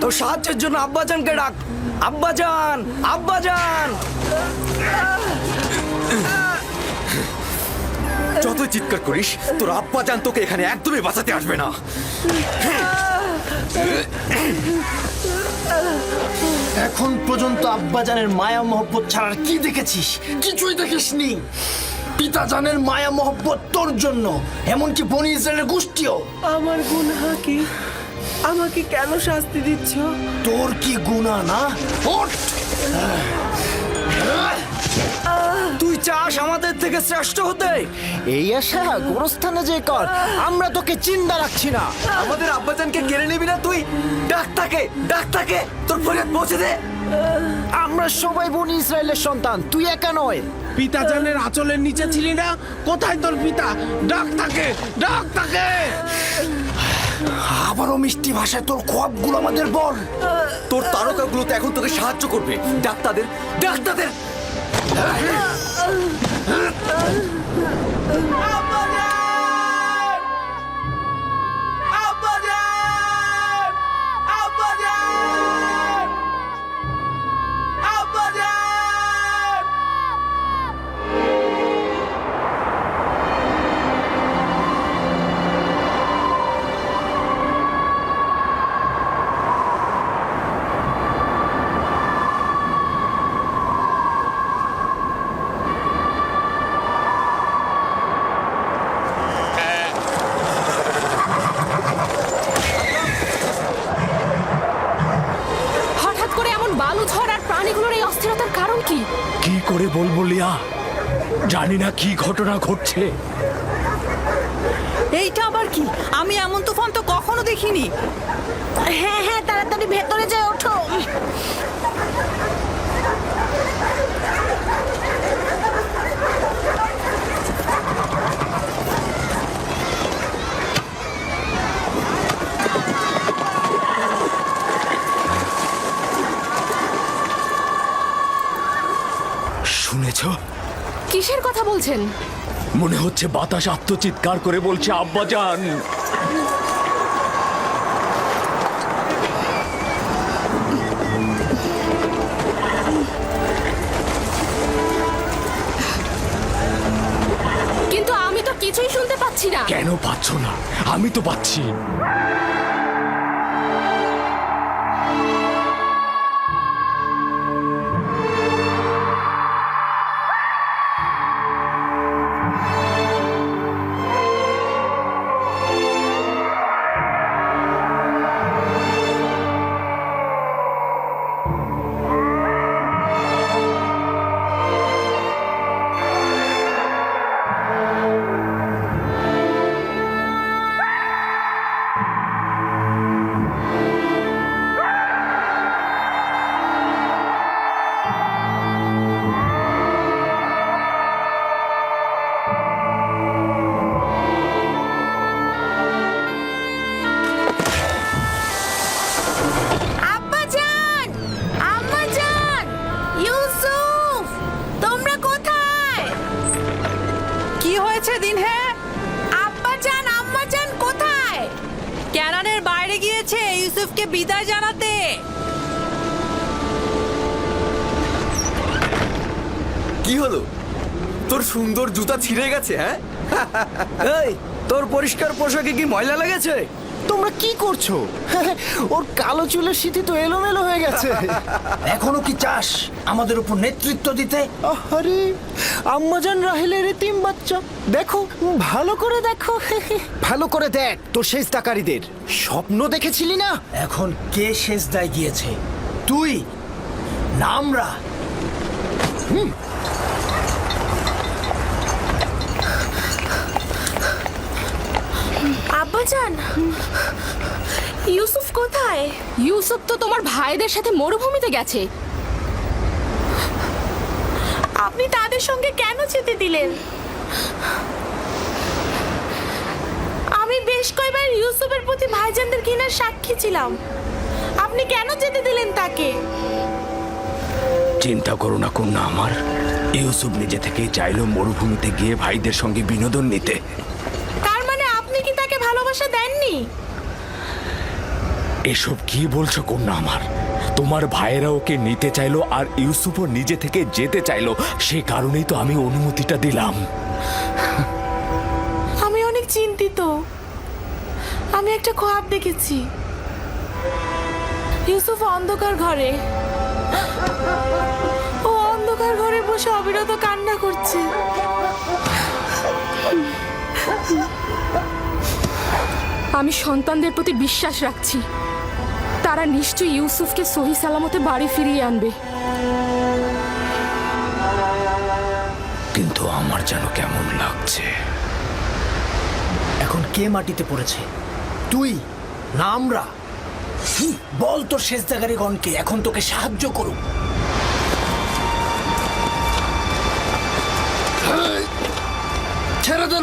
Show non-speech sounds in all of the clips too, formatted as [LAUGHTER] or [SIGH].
তোর সাহায্যের জন্য আব্বাজানকে ডাক। আব্বাজান আব্বাজান! যতই চিৎকার করিস তোর আব্বা জান তোকে এখানে একদমই বাঁচাতে আসবে না। এখন পর্যন্ত আব্বাজানের মায়া মহব্বত ছাড়ার কি দেখেছিস? কিছুই দেখিসনি। পিতাজানের মায়া মহব্বত তোর জন্য এমনকি বনি ইসরায়েলের গোষ্ঠীও। আমার গুনহা কি? আমাকে কেন শাস্তি দিচ্ছ? তোর কি গুণা না? ওঠ! তুই চাস আমাদের থেকে শ্রেষ্ঠ হতে? এই আশা গোরস্থানে যে কর আমরা তোকে চিন্তা রাখছি না। আমাদের আব্বাজানকে কেড়ে নিবি না তুই? ডাক্তারকে ডাক্তারকে তোর ফরিয়াদ পৌঁছে দে। আমরা সবাই বনি ইসরায়েলের সন্তান তুই একা নয়। পিতাজানের আঁচলের নিচে ছিলি না? কোথায় তোর পিতা? ডাক তাকে ডাক তাকে! আবারও মিষ্টি ভাষায় তোর খোয়াবগুলো আমাদের বল। তোর তারকাগুলো তো এখন তোকে সাহায্য করবে। ডাক্তারদের ডাক্তারদের করে বলব লিয়া জানি না কি ঘটনা ঘটছে। এইটা আবার কি? আমি এমন তুফান তো কখনো দেখিনি। হ্যাঁ হ্যাঁ তাড়াতাড়ি ভেতরে যায় ওঠো। কিসের কথা বলছেন? মনে হচ্ছে বাতাস আত্মচিৎকার করে বলছে আব্বাজান! কিন্তু আমি তো কিছুই শুনতে পাচ্ছি না। কেন পাচ্ছ না? আমি তো পাচ্ছি। ইউসুফকে বিদায় জানাতে। কি হলো? তোর সুন্দর জুতা ছিঁড়ে গেছে হ্যাঁ? [LAUGHS] তোর পরিষ্কার পোশাকে কি ময়লা লেগেছে? তোমরা কি করছ? ওর কালো চুলের স্মৃতি তো এলোমেলো হয়ে গেছে। এখনও কি চাস আমাদের উপর নেতৃত্ব দিতে? আরে আম্মাজান রাহেলের এতিম বাচ্চা। দেখো ভালো করে দেখো। ভালো করে দেখ তোর শেষ তাকারীদের স্বপ্ন দেখেছিলি না? এখন কে শেষ দায় গিয়েছে? তুই? না আমরা আব্বাজান ইউসুফ কোথায়? ইউসুফ তো তোমার ভাইদের সাথে মরুভূমিতে গেছে। আপনি তাদের সঙ্গে কেন যেতে দিলেন? আমি বেশ কয়েকবার ইউসুফের প্রতি ভাইজানদের ঘৃণার সাক্ষী ছিলাম। আপনি কেন যেতে দিলেন তাকে? চিন্তা করো না কন্যা আমার। ইউসুফ নিজে থেকেই চাইলো মরুভূমিতে গিয়ে ভাইদের সঙ্গে বিনোদন নিতে। এসব কি বলছো কন্যা আমার? তোমার ভাইয়েরা ওকে নিতে চাইলো আর ইউসুফও নিজে থেকে যেতে চাইলো, সে কারণেই তো আমি অনুমতিটা দিলাম। আমি অনেক চিন্তিত। আমি একটা খোয়াব দেখেছি। ইউসুফ অন্ধকার ঘরে। ও অন্ধকার ঘরে বসে অবিরত কান্না করছে। আমি সন্তানদের প্রতি বিশ্বাস রাখছি। তারা নিশ্চয়ই ইউসুফকে সহি সালামতে বাড়ি ফিরিয়ে আনবে। কিন্তু আমার যেন কেমন লাগছে। এখন কে মাটিতে পড়েছে? তুই না আমরা? হুঁ, বল তোর শেষ জায়গারিগণকে এখন তোকে সাহায্য করুক।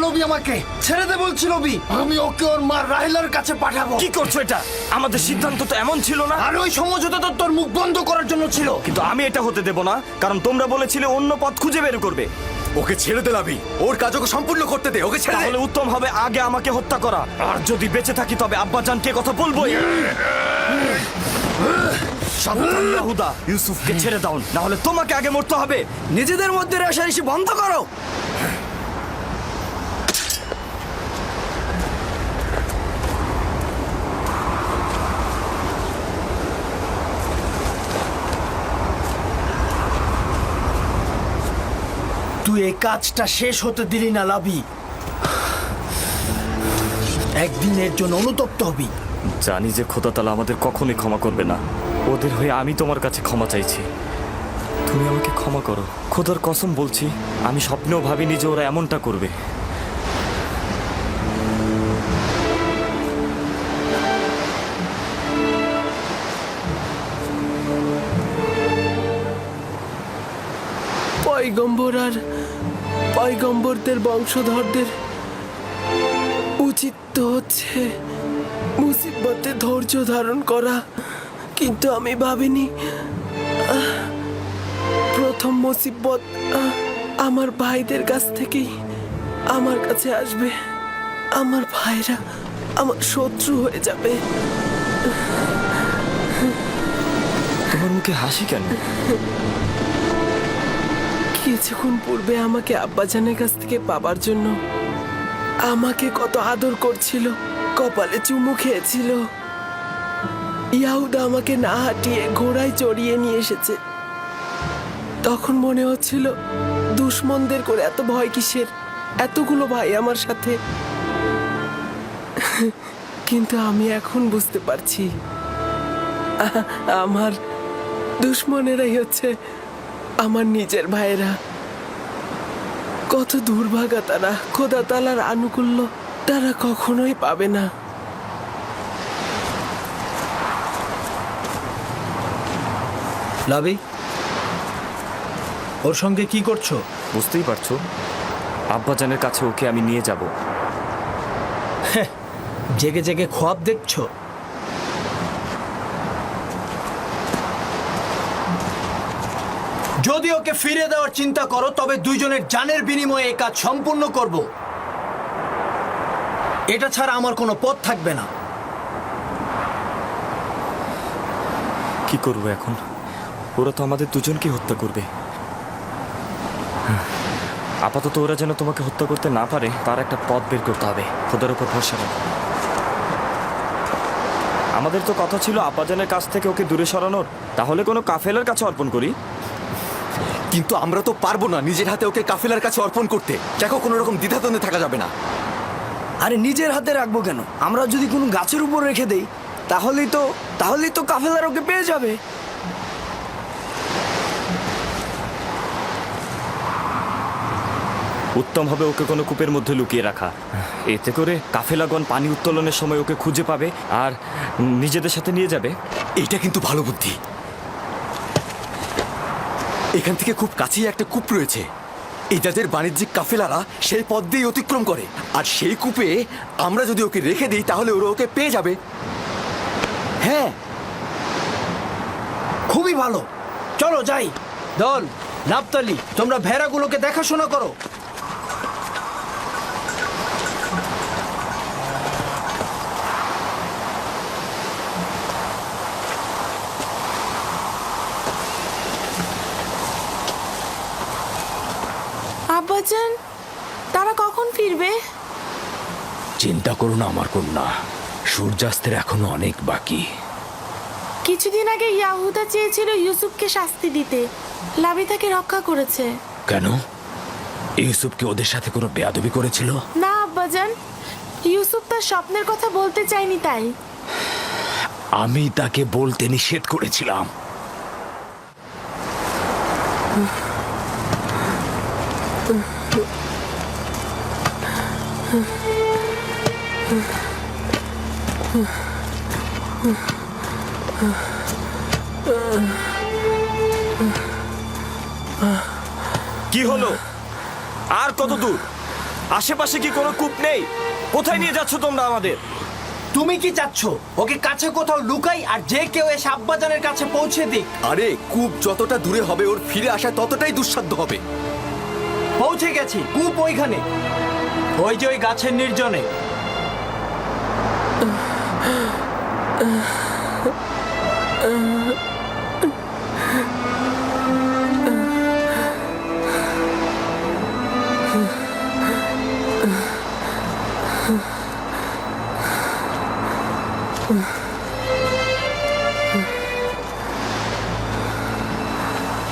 ছেড়ে আমাকে। ছেড়ে দে বলছি লবি আমি ওকে ওর মার রাহিলার কাছে পাঠাবো। কি করছ এটা? আমাদের সিদ্ধান্ত তো এমন ছিল না? আর ওই সমঝোতা তো তোর মুখ বন্ধ করার জন্য ছিল। কিন্তু আমি এটা হতে দেব না কারণ তোমরা বলেছিলে অন্য পথ খুঁজে বের করবে। ওকে ছেড়ে দে লাবি ওর কাজ ওকে সম্পূর্ণ করতে দে ওকে ছেড়ে দে। তাহলে উত্তম হবে আগে আমাকে হত্যা করা। আর যদি বেঁচে থাকি তবে আব্বাজানকে কথা বলবোই? ইউসুফকে ছেড়ে দাও না হলে তোমাকে আগে মরতে হবে। নিজেদের মধ্যে রেশারেশি বন্ধ করো। এই কাজটা শেষ হতে দিলি না লাভি একদিনের জন্য অনুতপ্ত হবি। জানি যে খোদা তালা আমাদের কখনই ক্ষমা করবে না। ওদের হয়ে আমি তোমার কাছে ক্ষমা চাইছি। তুমি আমাকে ক্ষমা করো। খোদার কসম বলছি, আমি স্বপ্নেও ভাবিনি যে ওরা এমনটা করবে। পয়গম্বর আর পয়গম্বরদের বংশধরদের উচিত তো হচ্ছে মুসিবতে ধৈর্য ধারণ করা। কিন্তু আমি ভাবিনি প্রথম মুসিবত আমার ভাইদের কাছ থেকেই আমার কাছে আসবে। আমার ভাইরা আমার শত্রু হয়ে যাবে। তোমার মুখে হাসি কেন? কিছুক্ষণ পূর্বে আমাকে আব্বাজানের কাছ থেকে পাবার জন্য আমাকে কত আদর করছিল, কপালে চুমু খেয়েছিল। ইয়াহুদা আমাকে না হাঁটিয়ে ঘোড়ায় চড়িয়ে নিয়ে এসেছে। তখন মনে হচ্ছিল, দুশ্মনদের করে এত ভয় কিসের? এতগুলো ভাই আমার সাথে। কিন্তু আমি এখন বুঝতে পারছি আমার দুশ্মনেরাই হচ্ছে আমার নিজের ভাইয়েরা। কত দুর্ভাগা তারা খোদা তালার আনুকূল্য তারা কখনোই পাবে না। লাভি ওর সঙ্গে কি করছ? বুঝতেই পারছ। আব্বাজানের কাছে ওকে আমি নিয়ে যাব। জেগে জেগে খোয়াব দেখছ? যদি ওকে ফিরে দেওয়ার চিন্তা করো, তবে দুইজনের জানের বিনিময়ে এই কাজ সম্পূর্ণ করব। এটা ছাড়া আমার কোনো পথ থাকবে না। কি করব এখন? ওরা তো আমাদের দুজনকে হত্যা করবে। আপাতত ওরা যেন তোমাকে হত্যা করতে না পারে, তার একটা পথ বের করতে হবে। খোদার উপর ভরসা রাখো। আমাদের তো কথা ছিল, আব্বাজানের কাছ থেকে ওকে দূরে সরানোর। তাহলে কোনো কাফেলার কাছে অর্পণ করি? কিন্তু আমরা তো পারব না নিজের হাতে ওকে কাফেলার কাছে অর্পণ করতে। দেখো কোনো রকম দ্বিধাদ্বন্দ্বে থাকা যাবে না। আরে নিজের হাতে রাখব কেন? আমরা যদি কোনো গাছের উপর রেখে দেই তাহলেই তো তাহলেই তো কাফেলার ওকে পেয়ে যাবে। উত্তম হবে ওকে কোনো কূপের মধ্যে লুকিয়ে রাখা। এতে করে কাফেলাগণ পানি উত্তোলনের সময় ওকে খুঁজে পাবে আর নিজেদের সাথে নিয়ে যাবে। এটা কিন্তু ভালো বুদ্ধি। এখান থেকে খুব কাছেই একটা কূপ রয়েছে। এই যাদের বাণিজ্যিক কাফেলারা সেই পদ দিয়ে অতিক্রম করে। আর সেই কূপে আমরা যদি ওকে রেখে দিই, তাহলে ওরা ওকে পেয়ে যাবে। হ্যাঁ। খুবই ভালো। চলো যাই। দল, নাপতালি, তোমরা ভেড়াগুলোকে দেখাশোনা করো হবে চিন্তা করো না আমার কন্যা সূর্যাস্তের এখনও অনেক বাকি। কিছুদিন আগে ইয়াহুদা চেয়েছিল ইউসুফকে শাস্তি দিতে। লাভি তাকে রক্ষা করেছে। কেন? ইউসুফকে ওদের সাথে কোনো বেয়াদবি করেছিল? না আব্বাজান। ইউসুফ তার স্বপ্নের কথা বলতে চায়নি তাই। আমি তাকে বলতে নিষেধ করেছিলাম। কি হলো? আর কত দূর? আশেপাশে কি কোনো কূপ নেই? কোথায় নিয়ে যাচ্ছ তোমরা আমাদের? তুমি কি চাচ্ছ? ওকে কাছে কোথাও লুকাই আর যে কেউ এসে আব্বাজানের কাছে পৌঁছে দিক। আরে কূপ যতটা দূরে হবে ওর ফিরে আসা ততটাই দুঃসাধ্য হবে। পৌঁছে গেছি কূপ ওইখানে। ওই যে ওই গাছের নির্জনে।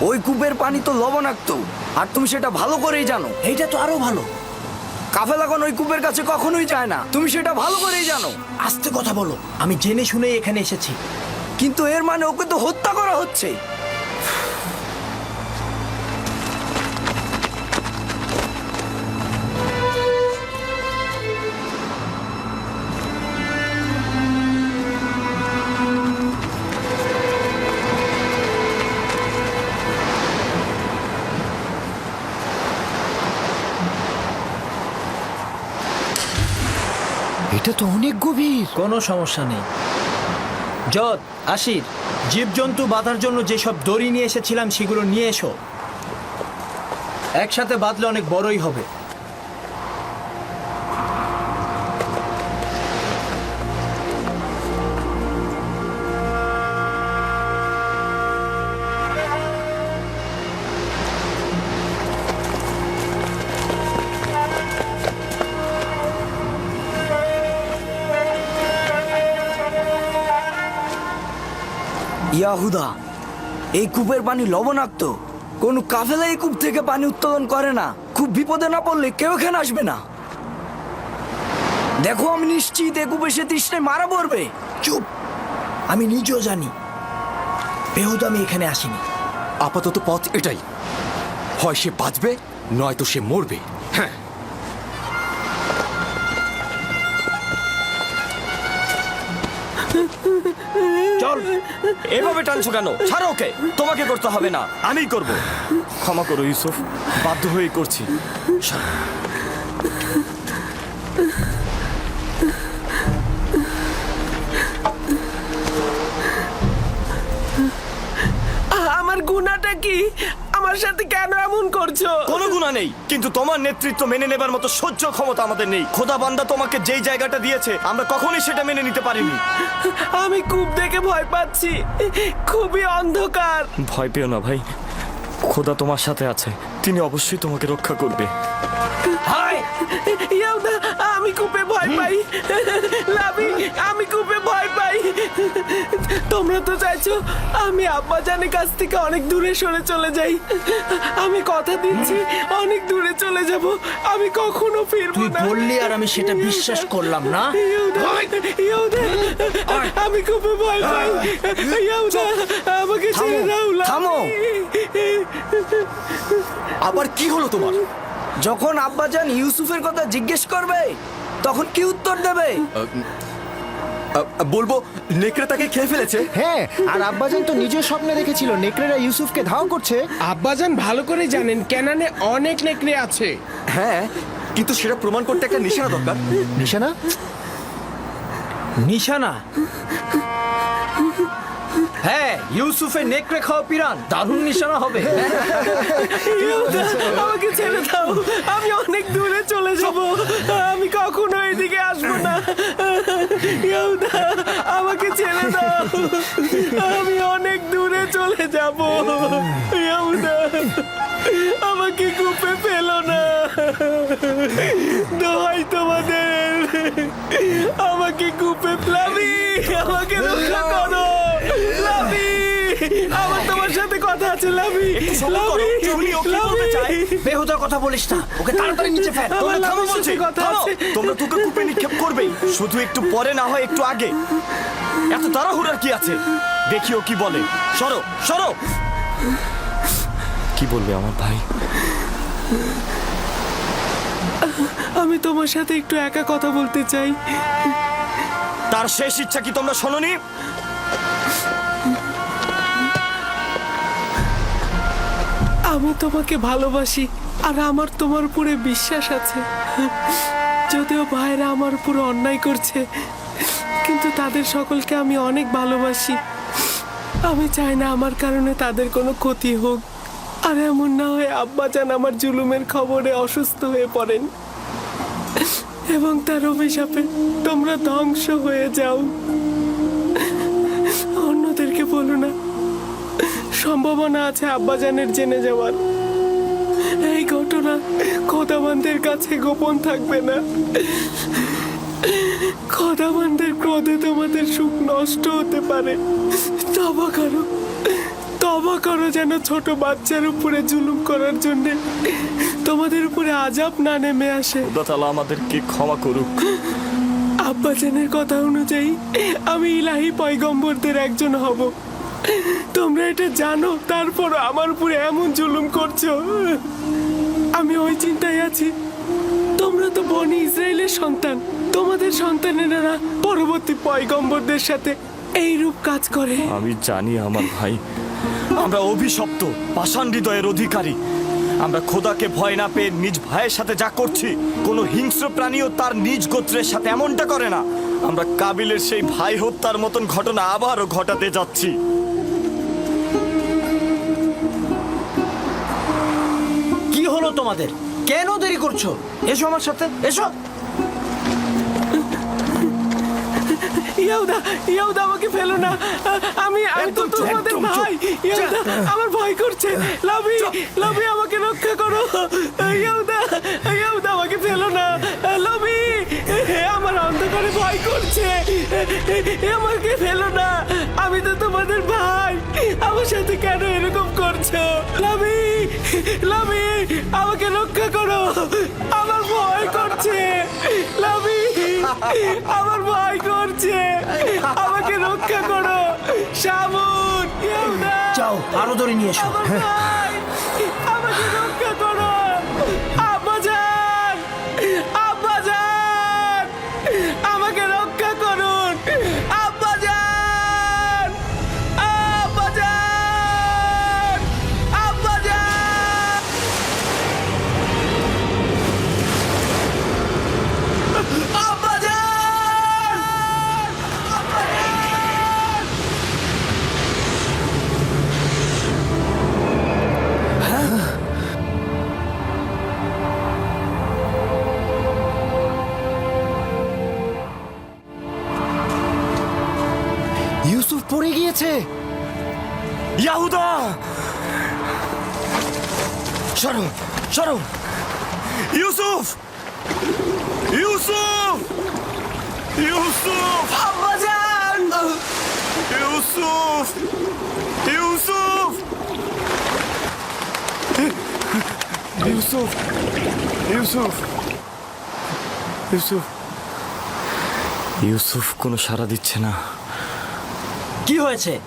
ওই কূপের পানি তো লবণাক্ত আর তুমি সেটা ভালো করেই জানো। এইটা তো আরও ভালো। কাফেলাগন ওই কূপের কাছে কখনোই যায় না তুমি সেটা ভালো করেই জানো। আস্তে কথা বলো। আমি জেনে শুনেই এখানে এসেছি। কিন্তু এর মানে ওকে তো হত্যা করা হচ্ছে। এটা তো অনেক গভীর। কোনো সমস্যা নেই। যত আশির জীবজন্তু বাঁধার জন্য যেসব দড়ি নিয়ে এসেছিলাম, সেগুলো নিয়ে এসো। একসাথে বাঁধলে অনেক বড়ই হবে। ইয়াহুদা এই কূপের পানি লবণাক্ত। কোন কাফেলা এই কূপ থেকে পানি উত্তোলন করে না। খুব বিপদে না পড়লে কেউ এখানে আসবে না। দেখো, আমি নিশ্চিত এই কূপে সে তৃষ্ণায় মারা পড়বে। চুপ, আমি নিজেও জানি। বেহুদ, আমি এখানে আসিনি। আপাতত পথ এটাই। হয় সে বাঁচবে, নয়তো সে মরবে। এভাবে টানছো কেন? ছাড়ো ওকে। তোমাকে করতে হবে না। আমিই করব। ক্ষমা করো ইউসুফ। বাধ্য হয়েই করছি। আমার গুণাটা কি? আমার সাথে কেন এমন করছ? কোনো গুণা নেই। কিন্তু তোমার নেতৃত্ব মেনে নেবার মতো সহ্য ক্ষমতা আমাদের নেই। খোদা বান্দা তোমাকে যেই জায়গাটা দিয়েছে আমরা কখনোই সেটা মেনে নিতে পারিনি। আমি খুব দেখে ভয় পাচ্ছি। খুবই অন্ধকার। ভয় পেও না ভাই। খোদা তোমার সাথে আছে। তিনি অবশ্যই তোমাকে রক্ষা করবে। হাই! ইয়াউদা আমি কূপে ভয় পাই। লাভি আমি কূপে ভয় পাই। তোমরা তো চাইছো আমি আব্বাজানের কাছ থেকে অনেক দূরে সরে চলে যাই। আমি কথা দিচ্ছি অনেক দূরে চলে যাব। আমি কখনো ফিরবো তুই না। বললি আর আমি সেটা বিশ্বাস করলাম না? ইয়াউদা, ইয়াউদা, আমি খুবই ভয় পাই। ইয়াউদা, আমাকে ছেড়ে দাও লাভি। থামো। আবার কি হলো তোমার? যখন আব্বাজান ইউসুফের কথা জিজ্ঞেস করবে তখন কি উত্তর দেবে? বলব নেকড়ে তাকে খেয়ে ফেলেছে। হ্যাঁ আর আব্বাজান তো নিজের স্বপ্নে দেখেছিল নেকড়েরা ইউসুফকে ধাও করছে। আব্বাজান ভালো করে জানেন কেনানে অনেক নেকড়ে আছে। হ্যাঁ কিন্তু সেটা প্রমাণ করতে একটা নিশানা দরকার। নিশানা? নিশানা? হ্যাঁ ইউসুফের নেকড়ে খাওয়া পিরান দারুণ নিশানা হবে। আমাকে ছেড়ে দাও। আমি অনেক দূরে চলে যাব। আমি কখনো এদিকে আসব না। ইয়াউদা, আমাকে ছেড়ে দাও। আমি অনেক দূরে চলে যাব। ইয়াউদা, আমাকে কূপে ফেলো না। দোহাই আমাকে কূপে লাভি আমাকে রক্ষা করো। আমার তোমার সাথে কথা আছে লাভি লাভি লাভি। বেহুদার কথা বলিস না। ওকে তাড়াতাড়ি নিচে ফেল। তোমরা থামো বলছি। তোমরা তোকে কূপে নিক্ষেপ করবেই। শুধু একটু পরে না হয় একটু আগে। এত তাড়াহুড়ার কি আছে? দেখিও কি বলে। সরো সরো। কি বলবে আমার ভাই? আমি তোমার সাথে একটু একা কথা বলতে চাই। তার শেষ ইচ্ছা কি তোমরা শোনোনি? আমি তোমাকে ভালোবাসি, আর আমার তোমার উপরে বিশ্বাস আছে। যদিও ভাইরা আমার উপরে অন্যায় করছে, কিন্তু তাদের সকলকে আমি অনেক ভালোবাসি। আমি চাই না আমার কারণে তাদের কোনো ক্ষতি হোক, আর এমন না হয় আব্বাজান আমার জুলুমের খবরে অসুস্থ হয়ে পড়েন। এবং তার অভিশাপে তোমরা ধ্বংস হয়ে যাও। অন্যদেরকে বলো না সম্ভাবনা আছে আব্বাজানের জেনে যাওয়ার। এই ঘটনা খোদাবানদের কাছে গোপন থাকবে না। খোদাবানদের ক্রোধে তোমাদের সুখ নষ্ট হতে পারে। তবা করো। তবা করো যেন ছোট বাচ্চার উপরে জুলুম করার জন্যে তোমাদের উপরে আজাব না নেমে আসে। খোদা আমাদেরকে ক্ষমা করুক। আব্বাজানের কথা অনুযায়ী আমি ইলাহি পয়গম্বরদের একজন হব। তোমরা এটা জানো, তারপর আমার উপরে এমন জুলুম করছ। আমি ওই চিন্তায় আছি। তোমরা তো বনি ইসরায়েলের সন্তান। তোমাদের সন্তানেরা পরবর্তী পয়গম্বরদের সাথে এই রূপ কাজ করে। আমি জানি আমার ভাই, আমরা অভিশপ্ত, পাষাণ হৃদয়ের অধিকারী। আমরা খোদাকে ভয় না পেয়ে নিজ ভাইয়ের সাথে যা করছি, কোনো হিংস্র প্রাণীও তার নিজ গোত্রের সাথে এমনটা করে না। আমরা কাবিলের সেই ভাই হত্যার মতন ঘটনা আবারও ঘটাতে যাচ্ছি। হলো তোমাদের। কেন দেরি করছ? এসো আমার সাথে এসো। ইয়াউদা ইয়াউদা আমাকে ফেলো না। আমি আমি তো তোমাদের ভাই। ইয়াউদা আমার ভয় করছে। লাভি লাভি আমাকে রক্ষা করো। ইয়াউদা ইয়াউদা আমাকে ফেলো না। লাভি আমার অন্ধকারে ভয় করছে। আমাকে ফেলো না। আমি তো তোমাদের ভাই। আমার সাথে কেন এরকম করছ? লাভি লাভি আমাকে রক্ষা করো। আমার ভয় করছে। লাভি আমার [LAUGHS] আরও ধরে নিয়ে এসো। আমার পড়ে গিয়েছে। ইয়াহুদা! সরো সরো। ইউসুফ! ইউসুফ! ইউসুফ! আব্বাজান ইউসুফ! ইউসুফ! ইউসুফ! ইউসুফ! ইউসুফ! ইউসুফ কোনো সাড়া দিচ্ছে না। কি হয়েছে?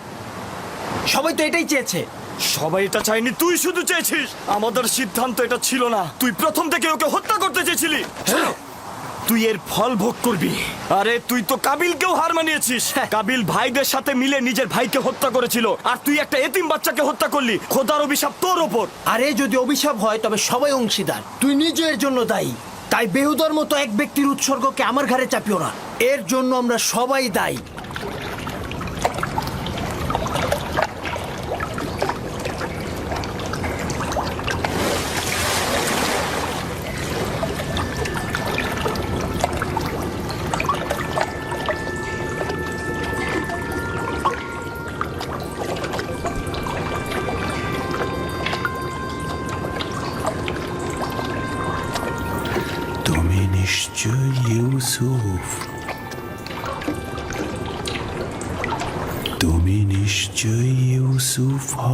সবাই তো এটাই চেয়েছে। সবাই এটা চাইনি তুই শুধু চেয়েছিস। আমাদের সিদ্ধান্ত এটা ছিল না। তুই প্রথম থেকে ওকে হত্যা করতে চেয়েছিলি। তুই এর ফল ভোগ করবি। আরে তুই তো কাবিলকেও হার মানিয়েছিস। কাবিল ভাইদের সাথে মিলে নিজের ভাইকে হত্যা করেছিল। আর তুই একটা এতিম বাচ্চাকে হত্যা করলি। খোদার অভিশাপ তোর ওপর। আরে যদি অভিশাপ হয় তবে সবাই অংশীদার। তুই নিজের জন্য দায়ী। তাই বেহুদার মতো এক ব্যক্তির উৎসর্গকে আমার ঘাড়ে চাপিও না। এর জন্য আমরা সবাই দায়ী।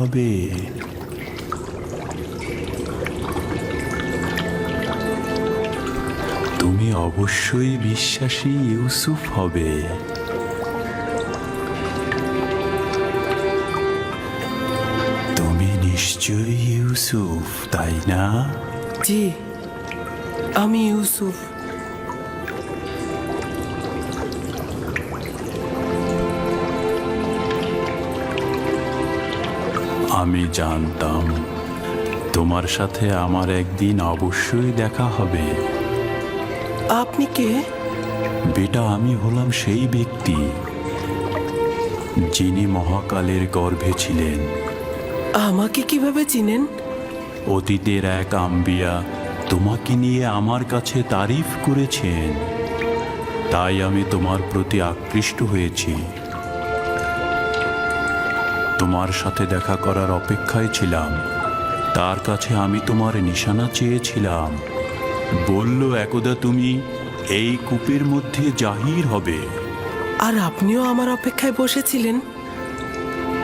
হবে। তুমি অবশ্যই বিশ্বাসী ইউসুফ হবে। তুমি নিশ্চয় ইউসুফ তাই না? জি আমি ইউসুফ। আমি জানতাম তোমার সাথে আমার একদিন অবশ্যই দেখা হবে। আপনি কে? বেটা আমি হলাম সেই ব্যক্তি যিনি মহাকালের গর্ভে ছিলেন। আমাকে কীভাবে চিনেন? অতীতের এক আম্বিয়া তোমাকে নিয়ে আমার কাছে তারিফ করেছেন। তাই আমি তোমার প্রতি আকৃষ্ট হয়েছি। তোমার সাথে দেখা করার অপেক্ষায় ছিলাম। তার কাছে আমি তোমার নিশানা চেয়েছিলাম। বলল একদা তুমি এই কূপের মধ্যে জাহির হবে। আর আপনিও আমার অপেক্ষায় বসেছিলেন?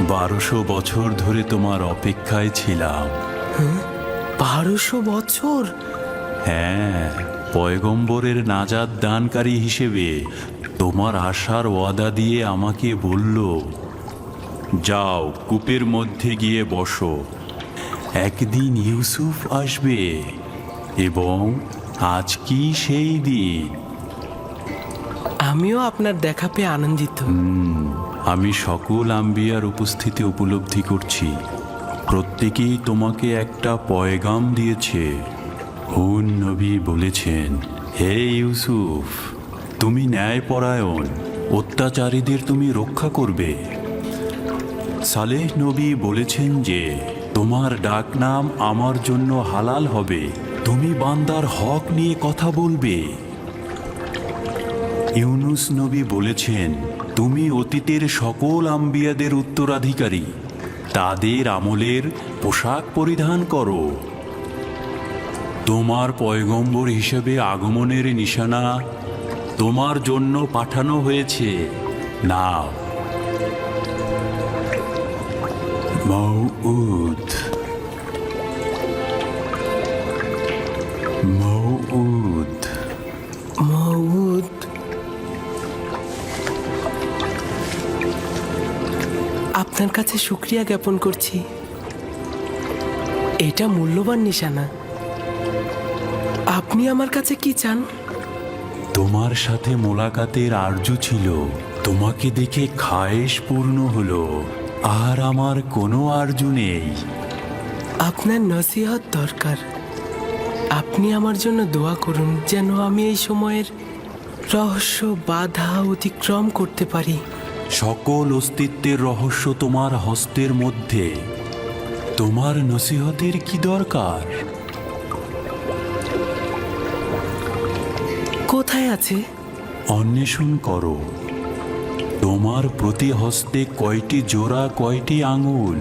বারোশো বছর ধরে তোমার অপেক্ষায় ছিলাম। বারোশো বছর? হ্যাঁ পয়গম্বরের নাজাদ দানকারী হিসেবে তোমার আশার ওয়াদা দিয়ে আমাকে বলল যাও কূপের মধ্যে গিয়ে বসো। একদিন ইউসুফ আসবে এবং আজ কি সেই দিন? আমিও আপনার দেখা পেয়ে আনন্দিত। আমি সকল আম্বিয়ার উপস্থিতি উপলব্ধি করছি। প্রত্যেকেই তোমাকে একটা পয়গাম দিয়েছে। হুন নবী বলেছেন হে ইউসুফ তুমি ন্যায়পরায়ণ অত্যাচারীদের তুমি রক্ষা করবে। সালেহ নবী বলেছেন যে, তোমার ডাক নাম আমার জন্য হালাল হবে। তুমি বান্দার হক নিয়ে কথা বলবে। ইউনুস নবী বলেছেন, তুমি অতীতের সকল আম্বিয়াদের উত্তরাধিকারী। তাদের আমলের পোশাক পরিধান করো। তোমার পয়গম্বর হিসেবে আগমনের নিশানা তোমার জন্য পাঠানো হয়েছে। নাও মৌউদ মৌউদ মহুদ আপনার কাছে শুক্রিয়া জ্ঞাপন করছি। এটা মূল্যবান নিশানা। আপনি আমার কাছে কি চান? তোমার সাথে মোলাকাতের আর্য ছিল। তোমাকে দেখে খায়েশ পূর্ণ হলো। আর আমার কোনো আর্য নেই। আপনার নসিহত দরকার। আপনি আমার জন্য দোয়া করুন যেন আমি এই সময়ের রহস্য বাধা অতিক্রম করতে পারি। সকল অস্তিত্বের রহস্য তোমার হস্তের মধ্যে। তোমার নসিহতের কি দরকার? কোথায় আছে? অন্বেষণ করো। তোমার প্রতি হস্তে কয়টি জোড়া কয়টি আঙুল?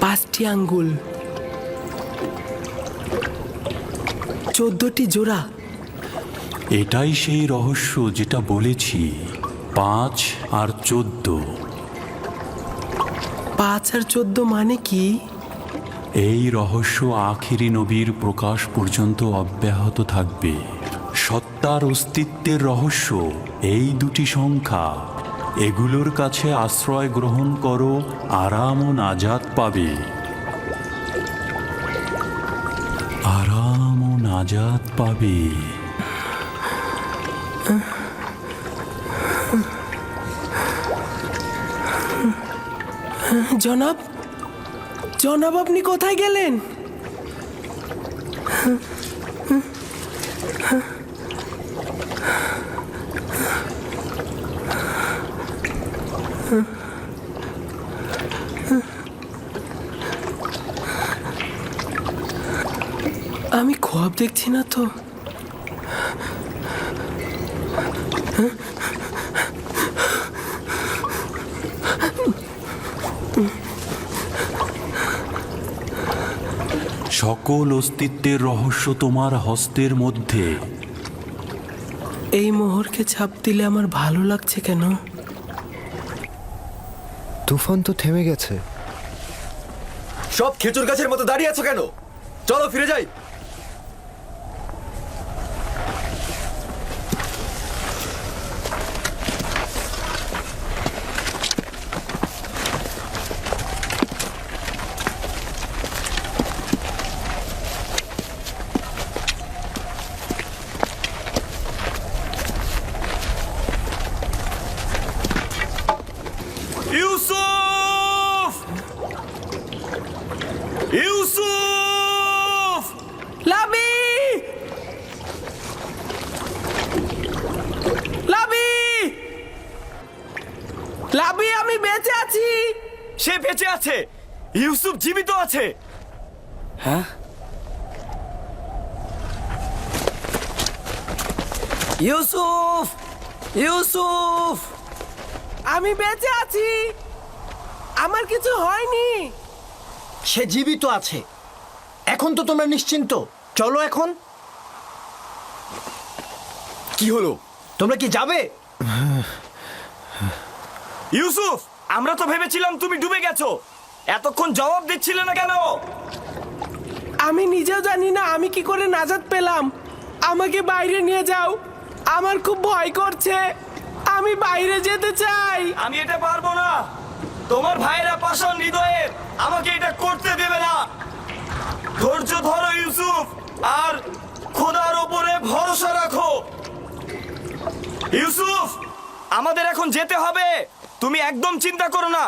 পাঁচটি আঙ্গুল চোদ্দটি জোড়া। এটাই সেই রহস্য যেটা বলেছি পাঁচ আর চোদ্দ। পাঁচ আর চোদ্দ মানে কি? এই রহস্য আখিরি নবীর প্রকাশ পর্যন্ত অব্যাহত থাকবে। সত্তার অস্তিত্বের রহস্য, এই দুটি সংখ্যা। এগুলোর কাছে আশ্রয় গ্রহণ করো, আরাম ও নাজাত পাবে। আরাম ও নাজাত পাবে। জনাব জনাব আপনি কোথায় গেলেন? আমি খোয়াব দেখছি না তো। সকল অস্তিত্বের রহস্য তোমার হস্তের মধ্যে। এই মোহরকে ছাপ দিলে আমার ভালো লাগছে কেন? তুফান তো থেমে গেছে। সব খেজুর গাছের মতো দাঁড়িয়ে আছো কেন? চলো ফিরে যাই ইউসুফ ইউসুফ লাবি লাবি লাবি আমি বেঁচে আছি সে বেঁচে আছে। ইউসুফ জীবিত আছে। হ্যাঁ? ইউসুফ! ইউসুফ! আমি বেঁচে আছি। আমার কিছু হয়নি। সে জীবিত আছে। এখন তো তোমরা নিশ্চিন্ত। চলো এখন। কি হলো? তোমরা কি যাবে? ইউসুফ! আমরা তো ভেবেছিলাম তুমি ডুবে গেছো। এতক্ষণ জবাব দিচ্ছিলে না কেন? আমি নিজেও জানি না আমি কি করে নাজাত পেলাম। আমাকে বাইরে নিয়ে যাও। আমার খুব ভয় করছে। আমি বাইরে যেতে চাই। আমি এটা পারব না। তোমার ভাইরা পাষাণ হৃদয়ের আমাকে এটা করতে দেবে না। ধৈর্য ধরো ইউসুফ। আর খোদার ওপরে ভরসা রাখো। ইউসুফ আমাদের এখন যেতে হবে। তুমি একদম চিন্তা করো না।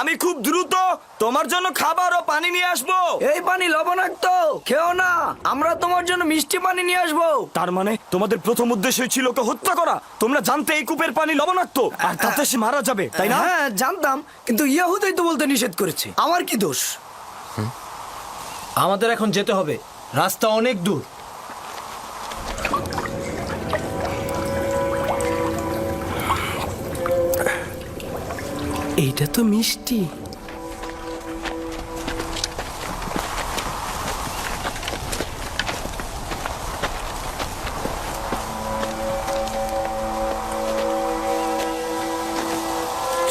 আমি খুব দ্রুত তোমার জন্য খাবার ও পানি নিয়ে আসব। এই পানি লবণাক্ত খেও না। আমরা তোমার জন্য মিষ্টি পানি নিয়ে আসব। তার মানে তোমাদের প্রথম উদ্দেশ্য ছিল ওকে হত্যা করা। তোমরা জানতে এই কূপের পানি লবণাক্ত। আর তাতে সে মারা যাবে তাই না? হ্যাঁ জানতাম কিন্তু ইয়াহুদাই তো বলতে নিষেধ করেছে। আমার কি দোষ? আমাদের এখন যেতে হবে। রাস্তা অনেক দূর। এইটা তো মিষ্টি।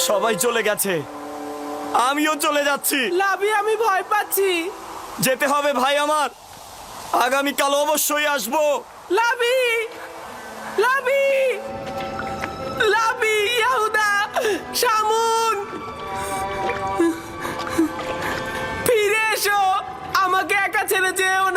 সবাই চলে গেছে। আমিও চলে যাচ্ছি। লাভি আমি ভয় পাচ্ছি। যেতে হবে ভাই আমার। আগামীকাল অবশ্যই আসব। লাভি লাভি লাভি ইয়াহুদা শামুন ফিরে